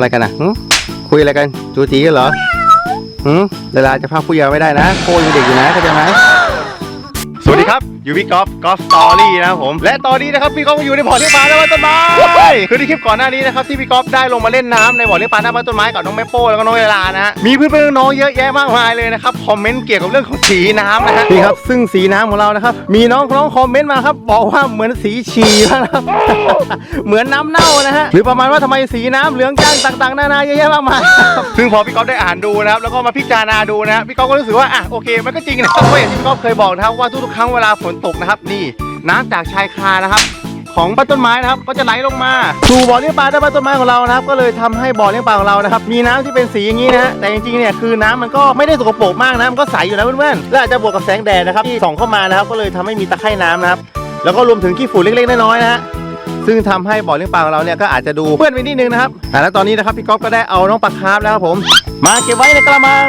อะไรกันอะหึคุยอะไรกันจูจีกันเหรอหึเวลาจะพาผู้เยาว์ไม่ได้นะโคยังเด็กอยู่นะเข้าใจไหมสวัสดีครับ อยู่พี่กอล์ฟกอล์ฟสตอรี่นะครับผม และตอนนี้นะครับพี่กอล์ฟก็อยู่ในบ่อเลี้ยงปลาหน้าบ้านต้นไม้คือในคลิปก่อนหน้านี้นะครับที่พี่กอล์ฟได้ลงมาเล่นน้ำในบ่อเลี้ยงปลาหน้าบ้านต้นไม้กับน้องแม่โป้แล้วก็น้องเวลานะฮะมีเพื่อนๆน้องเยอะแยะมากมายเลยนะครับคอมเมนต์เกี่ยวกับเรื่องของสีน้ำนะฮะนี่ครับซึ่งสีน้ำของเรานะครับมีน้องๆคอมเมนต์มาครับบอกว่าเหมือนสีฉี่นะครับเหมือนน้ำเน่านะฮะหรือประมาณว่าทำไมสีน้ำเหลืองจ้างต่างๆนานาเยอะแยะมากมายซึ่งพอพี่ก๊อฟได้อ่านดูนะครับแล้วก็มาพิจารณาดูนะฮะพี่ก๊อฟก็รู้สึกว่าอะโอเคมันก็จริงนะครับเพราะอย่างที่พี่ก๊อฟเคยบอกนะครับว่าทุกๆครั้งเวลาฝนตกนะครับ นี่น้ำจากชายคานะครับ ของบ้านต้นไม้นะครับ ก็จะไหลลงมาสู่บ่อเลี้ยงปลาด้านบ้านต้นไม้ของเรานะครับ ก็เลยทำให้บ่อเลี้ยงปลาของเรานะครับ มีน้ำที่เป็นสีอย่างนี้นะฮะแต่จริงๆเนี่ยคือน้ำมันก็ไม่ได้สกปรกมากนะมันก็ใสอยู่นะเพื่อนๆและอาจจะบวกกับแสงแดดนะครับที่ส่องเข้ามานะครับ ก็เลยทำให้มีตะไคร่น้ำนะครับ แล้วก็รวมถึงขี้ฝุ่นเล็กๆน้อยๆนะฮะซึ่งทำให้บ่อเลี้ยงปลาของเราเนี่ยก็อาจจะดูเปื้อนไปนิดนึงนะครับอ่แล้วตอนนี้นะครับพี่ก๊อฟก็ได้เอาน้องปลาคาร์ฟแล้วครับผม มาเก็บไว้ในกระมัง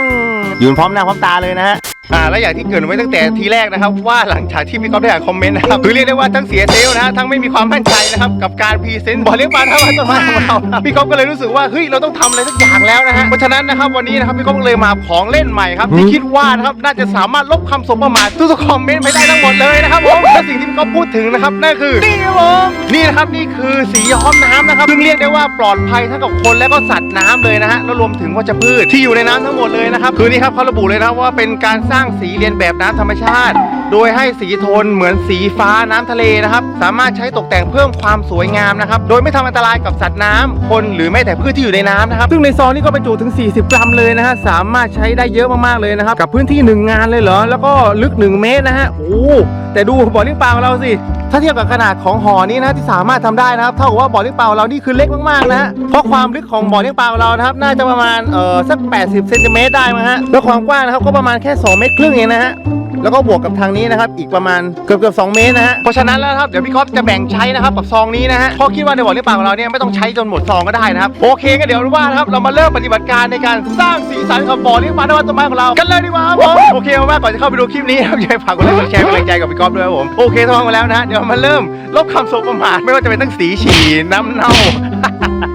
ยืนพร้อมหน้าพร้อมตาเลยนะฮะ อ่าและอย่างที่เกริดไว้ตั้งแต่ทีแรกนะครับ ว่าหลังจากที่พี่ก๊อฟได้อ่านคอมเมนต์นะครับคือเรียกได้ว่าทั้งเสียเซลลนะฮะทั้งไม่มีความมั่นใจนะครับกับการพรีเซนต์บ่อเลี้ยงปลาทั้งวันต้นไม้ของเราพี่ก๊อฟก็เลยรู้สึกว่าเฮ้ยเราต้องทำอะไรสักอย่างแล้วนะฮะเพราะฉะนั้นนะครับวันนี้นะครับพี่ก๊อฟก็เลยมาของเล่นใหม่ครับที่คิดว่านะครับน่าจะสามารถลบคำสบประมาททุกๆคอมเมนต์ไปได้ทั้งหมดเลยนะครับผมและสิ่งที่พี่ก๊อฟพูดถึงนะครับนั่นคือนี่ครับผมนี่นะครับนี่คือสีย้อมน้ำนะครับซึ่งเรียกได้ว่าปลอดภัยทั้งกับคนและก็สัตว์น้ำเลยนะฮะแล้วรวมถึงวัชพืชที่อยู่ในน้ำทั้งหมดเลยนะครับคือนี่ครับเขาระบุเลยนะว่าเป็นการสร้างสีเรียนแบบน้ำธรรมชาติ โดยให้สีโทนเหมือนสีฟ้าน้ำทะเลนะครับ สามารถใช้ตกแต่งเพิ่มความสวยงามนะครับ โดยไม่ทำอันตรายกับสัตว์น้ำคนหรือแม้แต่พืชที่อยู่ในน้ำนะครับ ซึ่งในซองนี้ก็บรรจุถึง 40 กรัมเลยนะฮะ สามารถใช้ได้เยอะมากๆเลยนะครับ กับพื้นที่หนึ่งงานเลยเหรอ แล้วก็ลึก 1 เมตรนะฮะ โอ้แต่ดูบ่อเลี้ยงปลาของเราสิ ถ้าเทียบกับขนาดของหอนี้นะที่สามารถทำได้นะครับ เท่ากับว่าบ่อเลี้ยงปลาของเรานี่คือเล็กมากๆนะฮะ เพราะความลึกของบ่อเลี้ยงปลาของเรานะครับ น่าจะประมาณเอ่อสัก 80เซนติเมตรได้มั้งฮะ แล้วความกว้างนะครับก็ประมาณแค่ 2 เมตรครึ่งเองนะฮะ แล้วก็บวกกับทางนี้นะครับ อีกประมาณเกือบเกือบสเมตรนะฮะ เพราะฉะนั้นแล้วนะครับ เดี๋ยวพี่ก๊อฟจะแบ่งใช้นะครับกับซองนี้นะฮะเพราะคิดว่าในบ่อเลี้ยงปลาของเราเนี่ยไม่ต้องใช้จนหมดซองก็ได้นะครับ โอเคก็เดี๋ยวรู้ว่านะครับ เรามาเริ่มปฏิบัติการในการสร้างสีสันกับบ่อเลี้ยงปลาในวันต้นไม้ของเรา กันเลยดีกว่าครับผมโอเคมากๆก่อนจะเข้าไปดูคลิปนี้ครับอย่าลืมฝากกดไลค์กดแชร์เป็นกำลังใจกับพี่ก๊อฟด้วยครับผม โอเคท้องมาแล้วนะฮะเดี๋ยวมาเริ่มลบคำสบประมาทไม่ว่าจะเป็นทั้งสีฉี่น้ำเน่า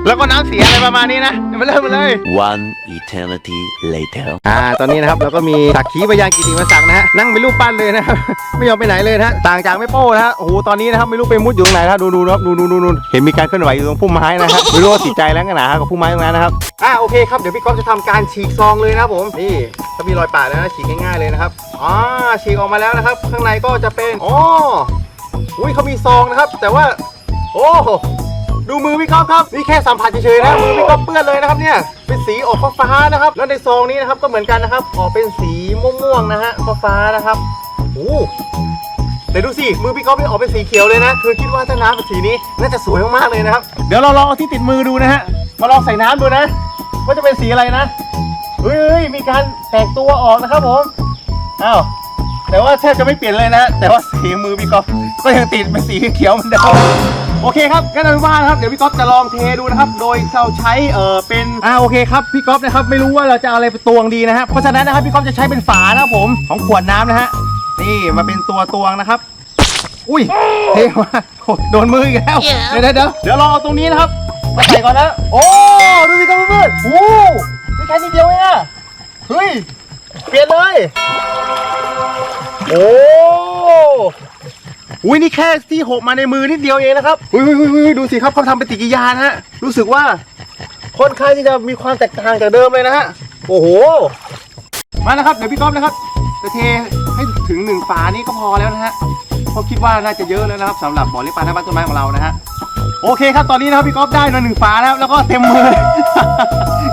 แล้วก็น้ำเสียอะไรประมาณนี้นะเดี๋ยวมาเริ่มกันเลย One eternity later. อ่า ตอนนี้นะครับเราก็มีสักขีพยานกิติมศักดิ์นะฮะ นั่งเป็นรูปปั้นเลยนะครับ ไม่ยอมไปไหนเลยนะฮะ ต่างจากไม่โป้นะฮะ โอ้โห ตอนนี้นะครับไม่รู้ไปมุดอยู่ตรงไหนนะฮะดูดูนะครับดูดูดูดูเห็นมีการเคลื่อนไหวอยู่ตรงพุ่มไม้นะฮะไม่รู้ว่าติดใจแล้วกันหนากับพุ่มไม้ตรงนั้นนะครับ อ่า โอเคครับ เดี๋ยวพี่ก๊อฟจะทำการฉีกซองเลยนะครับผม นี่ถ้ามีรอยปาดแล้วนะฉีกง่ายๆเลยนะครับอ๋อฉีกออกมาแล้วนะครับ ข้างในก็จะเป็น อ๋อ อุ้ยเขามีซองนะครับ แต่ว่า โอ้ ดูมือพี่ก๊อฟครับนี่แค่สัมผัสเฉยๆนะมือพี่ก๊อฟเปื้อนเลยนะครับเนี่ยเป็นสีออกฟ้าๆนะครับ แล้วในซองนี้นะครับก็เหมือนกันนะครับออกเป็นสีม่วงๆนะฮะฟ้าๆนะครับโอ้แต่ดูสิมือพี่ก๊อฟนี่ออกเป็นสีเขียวเลยนะคือคิดว่าถ้าน้ำเป็นสีนี้น่าจะสวยมากๆเลยนะครับ เดี๋ยวเราลองเอาที่ติดมือดูนะฮะมาลองใส่น้ำดูนะ ว่าจะเป็นสีอะไรนะเฮ้ยเฮ้ยมีการแตกตัวออกนะครับผมอ้าว แต่ว่าแทบจะไม่เปลี่ยนเลยนะ แต่ว่าสีมือพี่ก๊อฟก็ยังติดเป็นสีเขียวเหมือนเดิมโอเคครับก็เป็นว่านะครับเดี๋ยวพี่ก๊อฟจะลองเทดูนะครับ โดยเราใช้เออเป็นอ่าโอเคครับพี่ก๊อฟนะครับไม่รู้ว่าเราจะเอาอะไรไปตวงดีนะฮะเพราะฉะนั้นนะครับพี่ก๊อฟจะใช้เป็นฝานะครับผมของขวดน้ำนะฮะนี่มาเป็นตัวตวงนะครับ อุ้ยเทมาโอ้โดนมืออีกแล้วเดี๋ยวเดี๋ยวเดี๋ยวเดี๋ยวลองเอาตรงนี้นะครับมาใส่ก่อนนะโอ้ดูสิครับเพื่อนๆโอ้นี่แค่นิดเดียวเองอะเฮ้ยเปลี่ยนเลย โอ้อุ้ยนี่แค่ที่หกมาในมือนิดเดียวเองนะครับอุ้ยอุ้ยอุ้ยดูสิครับเขาทำปฏิกิริยานะฮะรู้สึกว่าค่อนข้างที่จะมีความแตกต่างจากเดิมเลยนะฮะโอ้โหมานะครับเดี๋ยวพี่ก๊อฟนะครับจะเทให้ถึงหนึ่งฝานี้ก็พอแล้วนะฮะเพราะคิดว่าน่าจะเยอะแล้วนะครับสำหรับบ่อเลี้ยงปลาหน้าบ้านต้นไม้ของเรานะฮะโอเคครับตอนนี้นะครับพี่ก๊อฟได้มาหนึ่งฝาแล้วแล้วก็เต็มมือ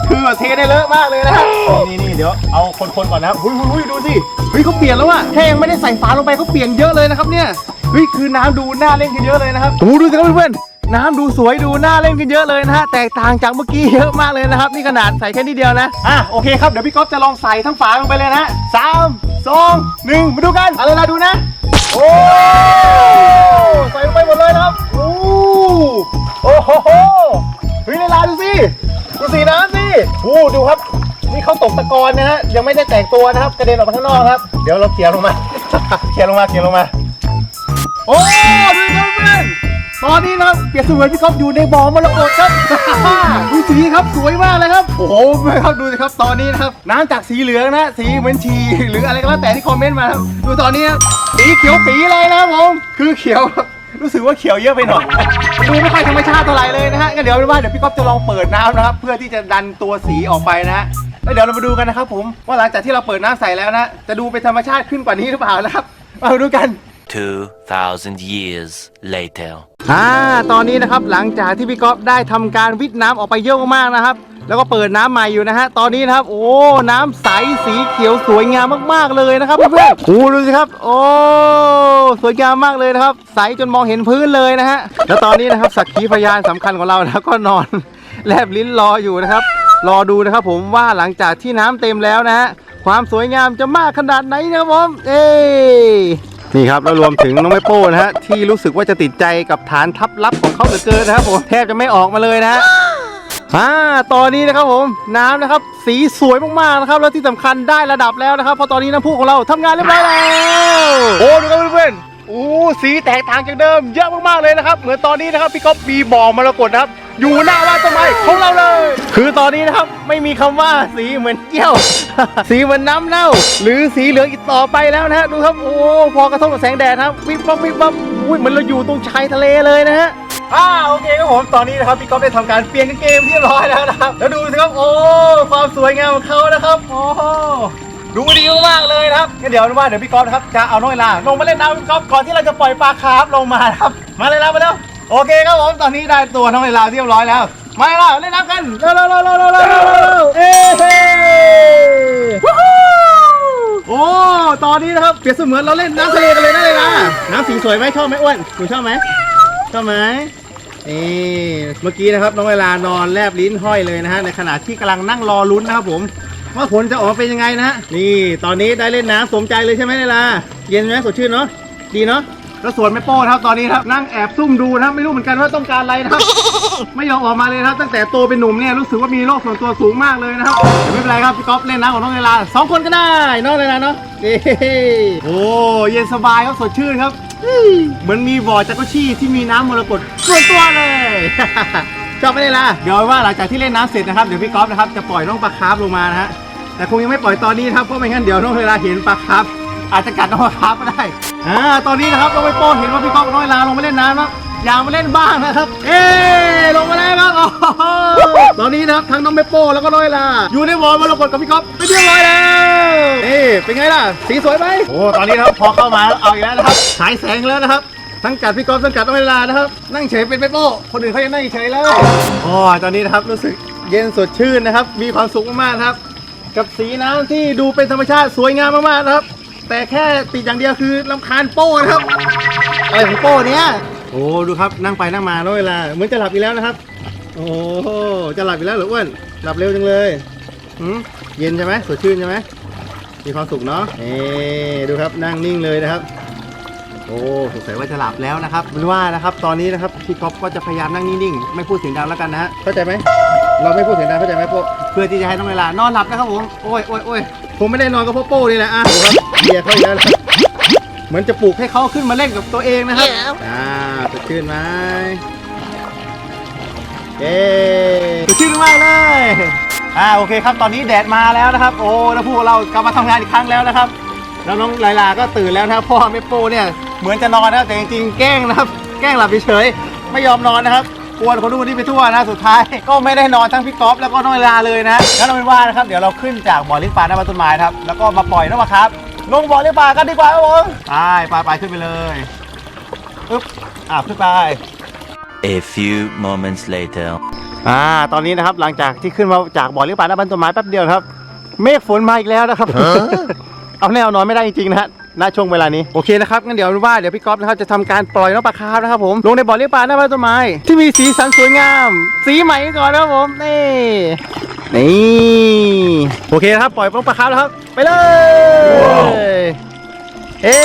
คือแบบเทได้เลอะมากเลยนะฮะนี่นี่เดี๋ยวเอาคนๆก่อนนะครับหุ้ยหุ้ยดูสิเฮ้ยเขาเปลี่ยนแล้วอะแค่ยังไม่ได้ใส่ฝาลงไปเขาเปลี่ยนเยอะเลยนะครับเนี่ยเฮ้ยคือน้ำดูน่าเล่นกันเยอะเลยนะครับโอ้โหดูสิครับเพื่อนๆน้ำดูสวยดูน่าเล่นกันเยอะเลยนะฮะแตกต่างจากเมื่อกี้เยอะมากเลยนะครับ นี่ขนาดใส่แค่นิดเดียวนะอะโอเคครับเดี๋ยวพี่ก๊อฟจะลองใส่ทั้งฝาลงไปเลยนะฮะสามสองหนึ่งมาดูกันเอาเลยนะดูนะโอ้ใส่ลงไปหมดเลยนะครับโอ้โอ้โหเฮ้ยเวลาดูสิดูสีน้ำสิ โอ้ดูครับ นี่เขาตกตะกอนนะฮะยังไม่ได้แตกตัวนะครับ กระเด็นออกมาข้างนอกครับ เดี๋ยวเราเคลียลงมาเคลียลงมาเคลียลงมา โอ้ดูครับเพื่อนตอนนี้นะครับเปรียบเสมือนพี่ก๊อฟอยู่ในบ่อมรกตครับ ดูสีครับสวยมากเลยครับ โอ้โหไม่ครับดูสิครับตอนนี้นะครับน้ำจากสีเหลืองนะสีเหมือนชีหรืออะไรก็แล้วแต่ที่คอมเมนต์มาครับดูตอนนี้สีเขียวปีเลยนะครับผมคือเขียว รู้สึกว่าเขียวเยอะไปหน่อย ดูไม่ค่อยธรรมชาติเท่าไหร่เลยนะฮะงั้นเดี๋ยวเป็นว่าเดี๋ยวพี่ก๊อฟจะลองเปิดน้ำนะครับ เพื่อที่จะดันตัวสีออกไปนะฮะแล้วเดี๋ยวเรามาดูกันนะครับผมว่าหลังจากที่เราเปิดน้ำใส่แล้วนะจะดูเป็นธรรมชาติขึ้นกว่านี้หรือเปล่านะครับมาดูกัน 2,000 years later. อ่าตอนนี้นะครับหลังจากที่พี่ก๊อฟได้ทำการวิทน้ำออกไปเยอะมากๆนะครับ แล้วก็เปิดน้ำใหม่อยู่นะฮะ ตอนนี้นะครับ โอ้ น้ำใสสีเขียวสวยงามมากๆเลยนะครับเพื่อนๆโอ้ดูสิครับ โอ้สวยงามมากเลยนะครับ ใสจนมองเห็นพื้นเลยนะฮะ แล้วตอนนี้นะครับสักขีพยานสำคัญของเรานะก็นอนแลบลิ้นรออยู่นะครับ รอดูนะครับผมว่าหลังจากที่น้ำเต็มแล้วนะฮะความสวยงามจะมากขนาดไหนนะครับผม เอ้นี่ครับแล้วรวมถึงน้องไมโป้นะฮะที่รู้สึกว่าจะติดใจกับฐานทับลับของเขาเหลือเกินนะครับผมแทบจะไม่ออกมาเลยนะฮะ อ่าตอนนี้นะครับผมน้ำนะครับ สีสวยมากๆนะครับ แล้วที่สำคัญได้ระดับแล้วนะครับเพราะตอนนี้น้ำพุของเราทำงานเรียบร้อยแล้วโอ้ดูครับเพื่อนๆโอ้สีแตกต่างจากเดิมเยอะมากๆเลยนะครับ เหมือนตอนนี้นะครับพี่ก๊อฟมีบ่อมรกตนะครับ อยู่หน้าบ้านต้นไม้ของเราเลย คือตอนนี้นะครับไม่มีคำว่าสีเหมือนเกี้ยว สีเหมือนน้ำเน่า หรือสีเหลืองอีกต่อไปแล้วนะฮะดูครับโอ้พอกระทบกับแสงแดดนะครับวิบวับวิบวับอุ้ยเหมือนเราอยู่ตรงชายทะเลเลยนะฮะ อ่าโอเคครับผมตอนนี้นะครับพี่ก๊อฟได้ทำการเปลี่ยนกางเกมเรียบร้อยแล้วนะครับแล้วดูสิครับโอ้ความสวยงามของเขานะครับโอ้ดูดีมากๆเลยนะครับงั้นเดี๋ยวว่าเดี๋ยวพี่ก๊อฟนะครับจะเอาน้อยลาลงมาเล่นน้ำพี่ก๊อฟก่อนที่เราจะปล่อยปลาคาร์ฟลงมาครับ มาเลยลามาแล้วโอเคครับผมตอนนี้ได้ตัวน้องเลาเรียบร้อยแล้วมาเลยลาเล่นน้ำกันเร็วเร็วเร็วเร็วเร็วเร็วเร็วเอ้เฮ้วู้ฮู้โอ้ ตอนนี้นะครับเปรียบเสมือนเราเล่นน้ำทะเลกันเลยนะเลยนะน้ำสีสวยไหมชอบไหมอ้วนคุณชอบไหม ชอบไหมนี่เมื่อกี้นะครับน้องเวลานอนแลบลิ้นห้อยเลยนะฮะในขณะที่กำลังนั่งรอลุ้นนะครับผม ว่าผลจะออกมาเป็นยังไงนะฮะนี่ตอนนี้ได้เล่นน้ำสมใจเลยใช่ไหมเวลา เย็นไหมสดชื่นเนาะดีเนาะแล้วส่วนแม่โป้นะครับตอนนี้นะครับนั่งแอบซุ่มดูนะครับไม่รู้เหมือนกันว่าต้องการอะไรนะครับ ไม่ยอมออกมาเลยนะครับ ตั้งแต่โตเป็นหนุ่มเนี่ยรู้สึกว่ามีโรคส่วนตัวสูงมากเลยนะครับแต่ไม่เป็นไรครับพี่ก๊อฟเล่นน้ำกับน้องเวลาสองคนก็ได้เน้องเวลาเนาะเอ้โอ้เย็นสบายครับสดชื่นครับ เหมือนมีบ่อจักรชี่ที่มีน้ำมรกตส่วนตัวเลย ชอบไหมเลยล่ะเดี๋ยวว่าหลังจากที่เล่นน้ำเสร็จนะครับเดี๋ยวพี่ก๊อฟนะครับจะปล่อยน้องปลาคาร์ฟลงมานะฮะแต่คงยังไม่ปล่อยตอนนี้นะครับเพราะไม่งั้นเดี๋ยวน้องเวลาเห็นปลาคาร์ฟอาจจะกัดน้องปลาคาร์ฟก็ได้อ่าตอนนี้นะครับน้องไปโป้เห็นว่าพี่ก๊อฟกับน้องเวลาลงมาเล่นน้ำแล้วอยากมาเล่นบ้างนะครับ เอ้ลงมาแล้วครับโอ้โห ตอนนี้นะครับทั้งน้องเมโป้แล้วก็น้องเวลาอยู่ในวอลมรกตกับพี่ก๊อฟไปเรียบร้อยแล้วนี่เป็นไงล่ะ สีสวยไหมโอ้ตอนนี้นะครับพอเข้ามาแล้วเอาอีกแล้วนะครับฉายแสงแล้วนะครับทั้งกัดพี่กอล์ฟทั้งกัดน้องเวลานะครับ นั่งเฉยเป็นเปโป้คนอื่นเขายังนั่งเฉยเลยโอ้ยตอนนี้นะครับรู้สึกเย็นสดชื่นนะครับ มีความสุขมากๆนะครับ กับสีน้ำที่ดูเป็นธรรมชาติสวยงามมากๆนะครับ แต่แค่ติดอย่างเดียวคือลำคาญโป้นะครับอะไรของโป้เนี้ยโอ้ดูครับนั่งไปนั่งมาน้องเวลาเหมือนจะหลับอีกแล้วนะครับ โอ้โหจะหลับอีกแล้วเหรออ้วนหลับเร็วจังเลยหืมเย็นใช่ไหมสดชื่นใช่ไหมมีความสุขเนาะเอ๊ดูครับนั่งนิ่งเลยนะครับ โอ้สงสัยว่าจะหลับแล้วนะครับเป็นว่านะครับตอนนี้นะครับพี่ก๊อฟก็จะพยายามนั่งนิ่งๆไม่พูดเสียงดังแล้วกันนะฮะเข้าใจไหมเราไม่พูดเสียงดังเข้าใจไหมโป้เพื่อที่จะให้น้องเวลานอนหลับนะครับผมโอ้ยโอ้ยโอ้ยผมไม่ได้นอนกับพ่อโป้นี่แหละอะดูครับเบียร์เขาอีกแล้วนะครับเหมือนจะปลุกให้เขาขึ้นมาเล่นกับตัวเองนะครับอ่าสดชื่นไหม เย้สดชื่นมากเลยอ่าโอเคครับตอนนี้แดดมาแล้วนะครับ โอ้แล้วพวกเรากลับมาทำงานอีกครั้งแล้วนะครับแล้วน้องไลลาก็ตื่นแล้วนะครับพ่อแม่โป้เนี่ยเหมือนจะนอนนะครับแต่จริงๆแกล้งนะครับ แกล้งหลับเฉยๆไม่ยอมนอนนะครับกวนคนนู้นคนนี้ไปทั่วนะสุดท้าย ก็ไม่ได้นอนทั้งพี่ก๊อฟแล้วก็น้องไลลาเลยนะงั้นเอาเป็นว่านะครับเดี๋ยวเราขึ้นจากบ่อเลี้ยงปลาหน้าบ้านต้นไม้นะครับแล้วก็มาปล่อยน้องมาครับ ลงบ่อเลี้ยงปลากันดีกว่าครับผมไปไปไปขึ้นไปเลยอึ๊บอ่าขึ้นไป A few moments later. อ่า ตอนนี้นะครับหลังจากที่ขึ้นมาจากบ่อเลี้ยงปลาหน้าบ้านต้นไม้แป๊บเดียวครับ เมฆฝนมาอีกแล้วนะครับ เอาแนวนอนไม่ได้จริงๆนะฮะณช่วงเวลานี้โอเคนะครับงั้นเดี๋ยวว่าเดี๋ยวพี่ก๊อฟนะครับจะทำการปล่อยน้องปลาคาร์ฟนะครับผมลงในบ่อเลี้ยงปลาหน้าบ้านต้นไม้ที่มีสีสันสวยงาม สีใหม่ก่อนนะครับผมนี่นี่โอเคนะครับปล่อยน้องปลาคาร์ฟแล้วครับ ไปเลย เอ้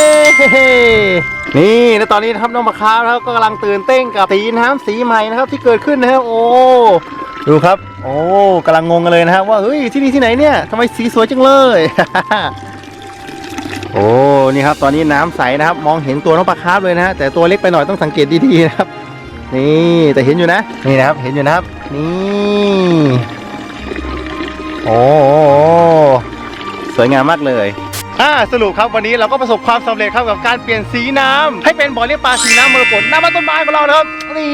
นี่แล้วตอนนี้นะครับน้องปลาคาร์ฟนะครับก็กำลังตื่นเต้นกับสีน้ำสีใหม่นะครับ ที่เกิดขึ้นนะครับโอ้ดูครับ โอ้กำลังงงกันเลยนะครับ ว่าเฮ้ยที่นี่ที่ไหนเนี่ยทำไมสีสวยจังเลย โอ้นี่ครับ ตอนนี้น้ำใสนะครับ มองเห็นตัวน้องปลาคาร์ฟเลยนะฮะแต่ตัวเล็กไปหน่อยต้องสังเกตดีๆนะครับ นี่แต่เห็นอยู่นะ นี่นะครับ เห็นอยู่นะครับ นี่โอ้สวยงามมากเลย อ่าสรุปครับวันนี้เราก็ประสบความสำเร็จครับกับการเปลี่ยนสีน้ำให้เป็นบ่อเลี้ยงปลาสีน้ำมรกตหน้าบ้านต้นไม้ของเรานะครับนี่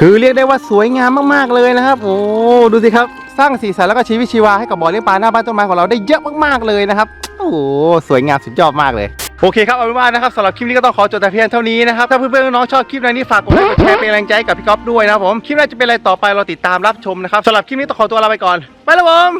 คือเรียกได้ว่าสวยงามมากๆเลยนะครับ โอ้ดูสิครับ สร้างสีสันแล้วก็ชีวิตชีวาให้กับบ่อเลี้ยงปลาหน้าบ้านต้นไม้ของเราได้เยอะมากๆเลยนะครับโอ้โหสวยงามสุดยอดมากเลย โอเคครับเอาเป็นว่านะครับสำหรับคลิปนี้ก็ต้องขอจบแต่เพียงเท่านี้นะครับ ถ้าเพื่อนๆน้องๆชอบคลิปในนี้ฝากกดไลค์กดแชร์เป็นกำลังใจให้กับพี่ก๊อฟด้วยนะครับผมคลิปหน้าจะเป็นอะไรต่อไปเราติดตามรับชมนะครับสำหรับคลิปนี้ต้องขอตัวลาไปก่อนไปแล้วผม